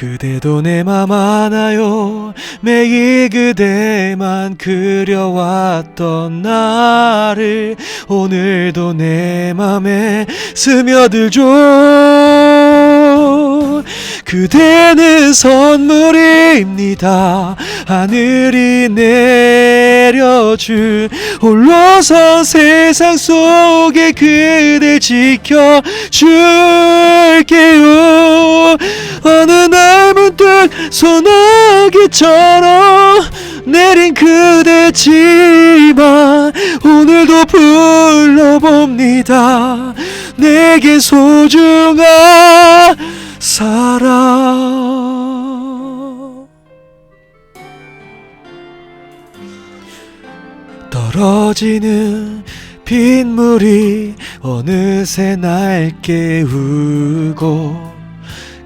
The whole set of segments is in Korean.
그대도 내 맘 아나요? 매일 그대만 그려왔던 나를 오늘도 내 맘에 스며들죠. 그대는 선물입니다. 하늘이 내려준 홀로서 세상 속에 그대 지켜줄게요 소나기처럼 내린 그대 지만 오늘도 불러봅니다. 내게 소중한 사랑. 떨어지는 빗물이 어느새 날 깨우고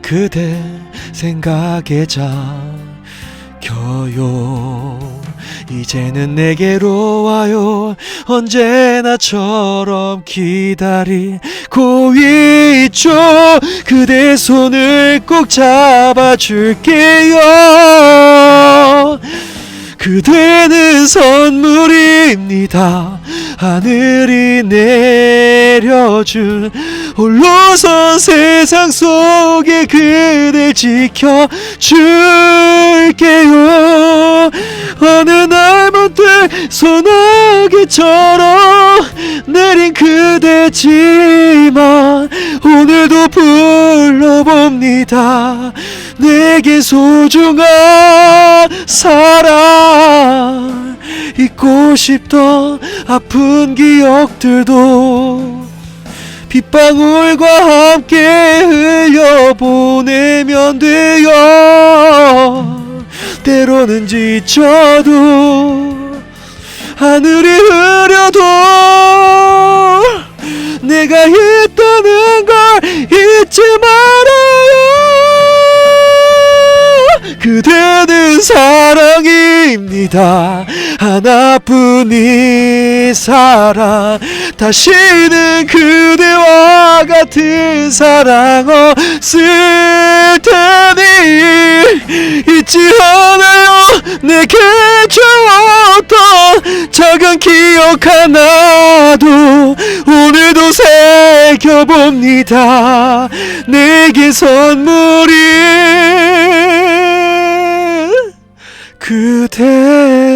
그대 생각에 잠겨요. 이제는 내게로 와요. 언제나처럼 기다리고 있죠. 그대 손을 꼭 잡아줄게요 그대는 선물입니다. 하늘이 내려준 홀로서 세상 속에 그대 지켜줄게요. 어느 날 문득 소나기처럼 내린 그대지만 오늘도 불러봅니다. 내게 소중한 사랑. 잊고 싶던 아픈 기억들도 빗방울과 함께 흘려보내면 돼요 때로는 지쳐도 하늘이 흐려도 내가 있다는 걸 잊지 말아요. 그대는 사랑입니다. 하나뿐 이 사랑 다시는 그대와 같은 사랑 없을 테니 잊지 않아요. 내게 주었던 작은 기억 하나도 오늘도 새겨봅니다. 내게 선물이 그대